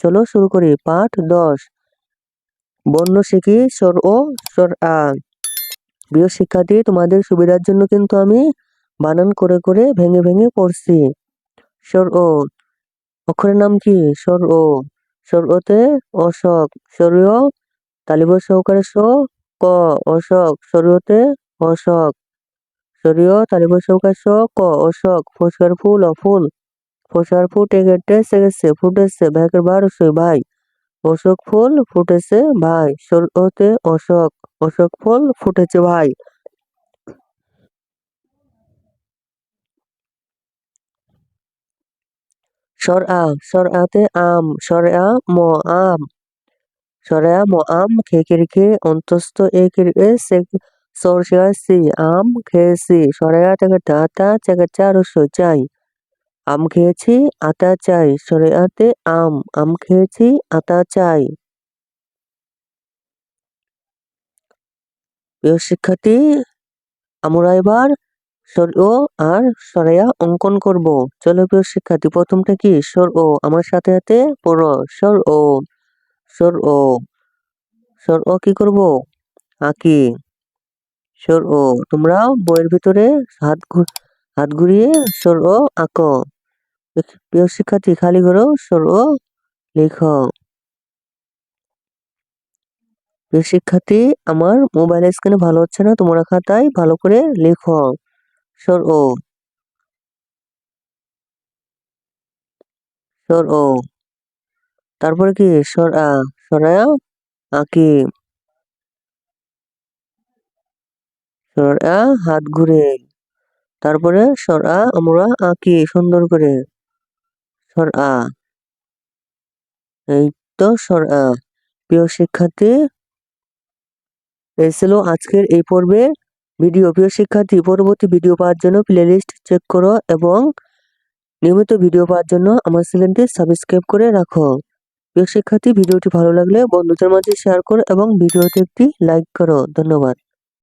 চলো শুরু করি। পাঠ দশ। বর্ণ শিখি স্বর ও স্বর আ। প্রিয় শিক্ষার্থী, তোমাদের সুবিধার জন্য কিন্তু আমি বানান করে করে ভেঙে ভেঙে পড়ছি। স্বর ও। অক্ষরের নাম কি? স্বর ও। স্বর ওতে অশোক। স্বরীয় তালিব সহকারে স, ক, অশোক। স্বরীয়তে অশোক। স্বরীয় তালিব সহকারে স, ক, অশোক। ফসকার ফুল, অফুল। ফসার ফুটে গেটেছে, গেছে, ফুটেছে ব্যাগের বারোশো ভাই অশোক ফুল ফুটেছে ভাই স্বরতে অশোক অশোক ফুল ফুটেছে ভাই সর আ সর আতে আম সরে আ ম আম। সরে আ ম আম খেয়ে রেখে অন্তস্থ এক এ সে সর সি আম খেয়েছি। সরে আ থেকে টাটা চেকে চার চাই। আম খেয়েছি আতা চাই। সরে আতে আম আম খেয়েছি আতা চাই। প্রিয় শিক্ষার্থী, আমরা এবার ও আর সরেয়া অঙ্কন করব। চলো প্রিয় শিক্ষার্থী, প্রথমটা কি? সর ও আমার সাথে সাথে পড়ো। সর ও সর ও সর ও কি করব? আঁকি। সর ও তোমরা বইয়ের ভিতরে হাত হাত ঘুরিয়ে স্বর ও আঁকো। প্রিয় শিক্ষার্থী, খালি করো স্বর ও লেখো। প্রিয় শিক্ষার্থী, আমার মোবাইল স্ক্রিনে ভালো হচ্ছে না, তোমরা খাতায় ভালো করে লেখো। স্বর ও স্বর ও তারপরে কি? স্বর আ স্বরায়া আঁকি। স্বর আ, হাত ঘুরে। তারপরে স্বর আ, আমরা আঁকি সুন্দর করে স্বর আ। এই তো স্বর আ। প্রিয় শিক্ষার্থী, এই ছিল আজকের এই পর্বে ভিডিও। প্রিয় শিক্ষার্থী, পরবর্তী ভিডিও পাওয়ার জন্য প্লেলিস্ট চেক করো এবং নিয়মিত ভিডিও পাওয়ার জন্য আমার চ্যানেলটি সাবস্ক্রাইব করে রাখো। প্রিয় শিক্ষার্থী, ভিডিওটি ভালো লাগলে বন্ধুদের মাঝে শেয়ার করো এবং ভিডিওতে একটি লাইক করো। ধন্যবাদ।